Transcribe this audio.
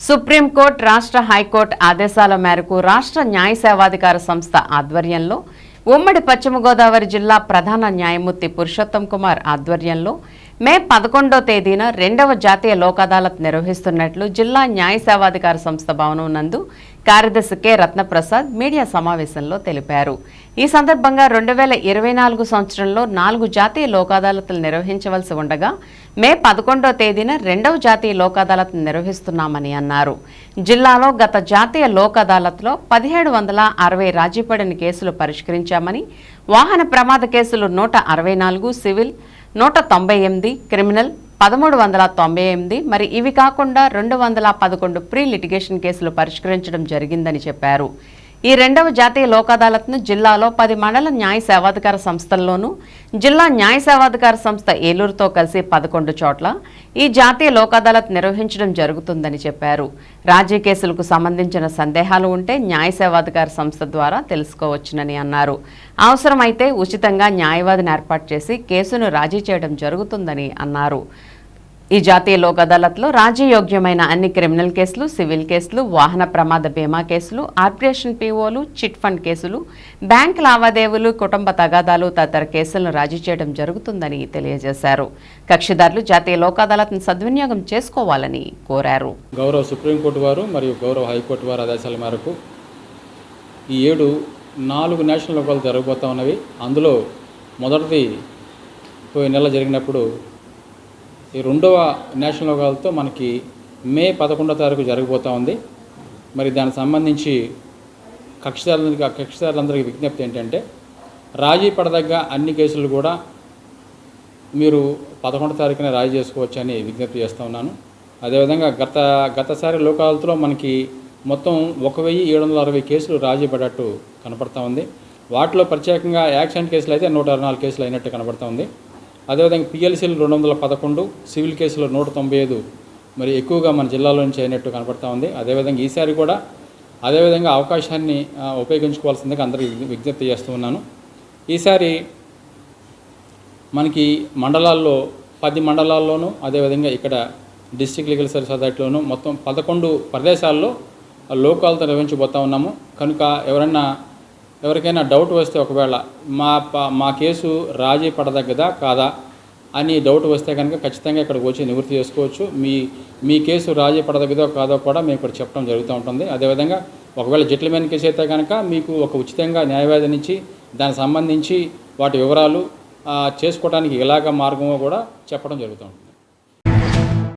Supreme court రాష్ట్ర high court ఆదేశాల మేరకు రాష్ట్ర న్యాయ సేవాధికార సంస్థ ఆధ్వర్యంలో ఉమ్మడి పశ్చిమ గోదావరి జిల్లా ప్రధాన న్యాయమూర్తి పురుషోత్తం కుమార్ ఆధ్వర్యంలో మే పదకొండో తేదీన రెండవ జాతీయ లోక్ అదాలత్ నిర్వహిస్తున్నట్లు జిల్లా న్యాయ సేవాధికార సంస్థ భవనం నందు కార్యదర్శి కె. రత్నప్రసాద్ మీడియా సమావేశంలో తెలిపారు. ఈ సందర్భంగా రెండు వేల ఇరవై నాలుగు సంవత్సరంలో నాలుగు జాతీయ లోక్ అదాలత్లు నిర్వహించవలసి ఉండగా మే పదకొండో తేదీన రెండవ జాతీయ లోక్ అదాలత్ నిర్వహిస్తున్నామని అన్నారు. జిల్లాలో గత జాతీయ లోక్ అదాలత్లో పదిహేడు వందల అరవై రాజీపడిన కేసులు పరిష్కరించామని వాహన ప్రమాద కేసులు నూట అరవై నాలుగు సివిల్ నూట తొంభై ఎనిమిది క్రిమినల్ పదమూడు వందల తొంభై ఎనిమిది మరి ఇవి కాకుండా రెండు వందల పదకొండు ప్రీ లిటిగేషన్ కేసులు పరిష్కరించడం జరిగిందని చెప్పారు. ఈ రెండవ జాతీయ లోక్ అదాలత్ను జిల్లాలో పది మండల న్యాయ సేవాధికార సంస్థల్లోనూ జిల్లా న్యాయ సేవాధికార సంస్థ ఏలూరుతో కలిసి పదకొండు చోట్ల ఈ జాతీయ లోక్ అదాలత్ నిర్వహించడం జరుగుతుందని చెప్పారు. రాజీ కేసులకు సంబంధించిన సందేహాలు ఉంటే న్యాయ సేవాధికార సంస్థ ద్వారా తెలుసుకోవచ్చునని అన్నారు. అవసరమైతే ఉచితంగా న్యాయవాదిని ఏర్పాటు చేసి కేసును రాజీ చేయడం జరుగుతుందని అన్నారు. ఈ జాతీయ లోక్ అదాలత్లో రాజయోగ్యమైన అన్ని క్రిమినల్ కేసులు సివిల్ కేసులు వాహన ప్రమాద బీమా కేసులు ఆర్పరేషన్ పీఓలు చిట్ ఫండ్ కేసులు బ్యాంక్ లావాదేవీలు కుటుంబ తగాదాలు తదితర కేసులను రాజీ చేయడం జరుగుతుందని తెలియజేశారు. కక్షిదారులు జాతీయ లోక్ అదాలత్ను సద్వినియోగం చేసుకోవాలని కోరారు. గౌరవ సుప్రీంకోర్టు వారు మరియు గౌరవ హైకోర్టు వారి ఆదేశాల మేరకు ఈ ఏడు నాలుగు నేషనల్ లోకాలు జరగబోతా ఉన్నవి. అందులో మొదటిది పోయిన నెల జరిగినప్పుడు ఈ రెండవ నేషనల్ లోకాలతో మనకి మే పదకొండో తారీఖు జరగబోతూ ఉంది. మరి దానికి సంబంధించి కక్షిదారులందరికీ కక్షిదారులందరికీ విజ్ఞప్తి ఏంటంటే రాజీ పడదగ్గ అన్ని కేసులు కూడా మీరు పదకొండో తారీఖున రాజీ చేసుకోవచ్చని విజ్ఞప్తి చేస్తూ ఉన్నాను. అదేవిధంగా గత గతసారి లోకాలతో మనకి మొత్తం ఒక వెయ్యి ఏడు వందల అరవై కేసులు రాజీ పడ్డట్టు కనపడతా ఉంది. వాటిలో ప్రత్యేకంగా యాక్సిడెంట్ కేసులు అయితే నూట అరవై నాలుగు కేసులు అయినట్టు కనపడతా ఉంది. అదేవిధంగా పిఎల్సీలు రెండు వందల పదకొండు సివిల్ కేసులు నూట తొంభై ఐదు మరి ఎక్కువగా మన జిల్లాలో నుంచి అయినట్టు కనపడతా ఉంది. అదేవిధంగా ఈసారి కూడా అదేవిధంగా అవకాశాన్ని ఉపయోగించుకోవాల్సిందిగా అందరికీ విజ్ఞప్తి చేస్తూ ఉన్నాను. ఈసారి మనకి మండలాల్లో పది మండలాల్లోనూ అదేవిధంగా ఇక్కడ డిస్ట్రిక్ట్ లీగల్ సర్వీస్ అథారిటీలోనూ మొత్తం పదకొండు ప్రదేశాల్లో లోకాలతో నిర్వహించబోతా ఉన్నాము. కనుక ఎవరన్నా ఎవరికైనా డౌట్ వస్తే ఒకవేళ మా ప- మా కేసు రాజీ పడదగ్గదా కాదా అని డౌట్ వస్తే కనుక ఖచ్చితంగా ఇక్కడికి వచ్చి నివృత్తి చేసుకోవచ్చు. మీ మీ కేసు రాజీ పడదగ్గదో కాదో కూడా మేము ఇక్కడ చెప్పడం జరుగుతూ ఉంటుంది. అదేవిధంగా ఒకవేళ జెట్లమైన కేసు అయితే కనుక మీకు ఒక ఉచితంగా న్యాయవాది నుంచి దానికి సంబంధించి వాటి వివరాలు చేసుకోవడానికి ఇలాగ మార్గమో కూడా చెప్పడం జరుగుతూ ఉంటుంది.